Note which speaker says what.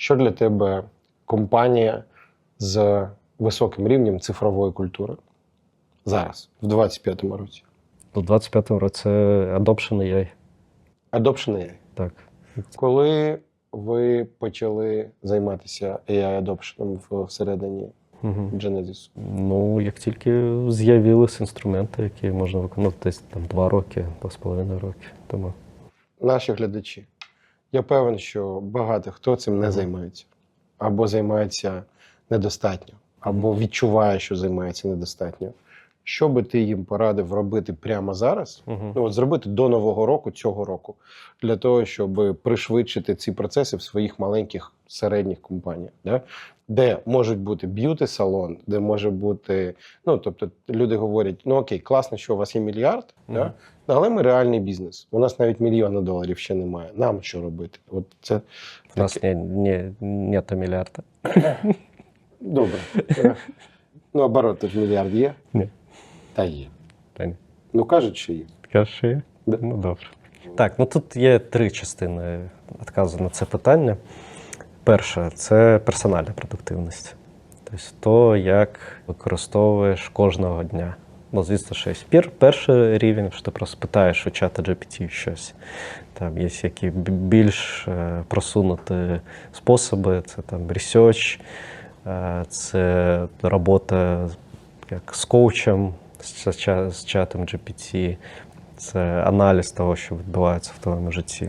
Speaker 1: Що для тебе компанія з високим рівнем цифрової культури зараз, в 25-му році?
Speaker 2: У 25-му році Adoption AI.
Speaker 1: Adoption AI.
Speaker 2: Так.
Speaker 1: Коли ви почали займатися AI adoption всередині
Speaker 2: Угу.
Speaker 1: Genesis?
Speaker 2: Ну, як тільки з'явилися інструменти, які можна виконати десь там два роки, два з половиною роки. Тому
Speaker 1: Наші глядачі. Я певен, що багато хто цим не займається, або займається недостатньо, або відчуває, що займається недостатньо. Що би ти їм порадив робити прямо зараз?
Speaker 2: угу.
Speaker 1: Ну, от зробити до нового року цього року, для того, щоб пришвидшити ці процеси в своїх маленьких середніх компаніях, да? де можуть бути б'юті-салон, де може бути. Ну тобто люди говорять: ну окей, класно, що у вас є мільярд, да? Але ми реальний бізнес. У нас навіть мільйона доларів ще немає. Нам що робити? От це
Speaker 2: У нас не, не, нету мільярда.
Speaker 1: добре. Ну, оборот тут мільярд є?
Speaker 2: Ні.
Speaker 1: Та є.
Speaker 2: Та ні.
Speaker 1: Ну кажуть, що є.
Speaker 2: Кажеш, є?
Speaker 1: Да.
Speaker 2: Ну добре. Так, ну тут є три частини відказу на це питання. Перше це персональна продуктивність. Тобто то, як використовуєш кожного дня. Ну, звісно, що є перший рівень, що ти просто питаєш у чата GPT щось. Там є які більш е, просунуті способи, це там е, це робота як з коучем, з чатом GPT, це аналіз того, що відбувається в твоєму житті.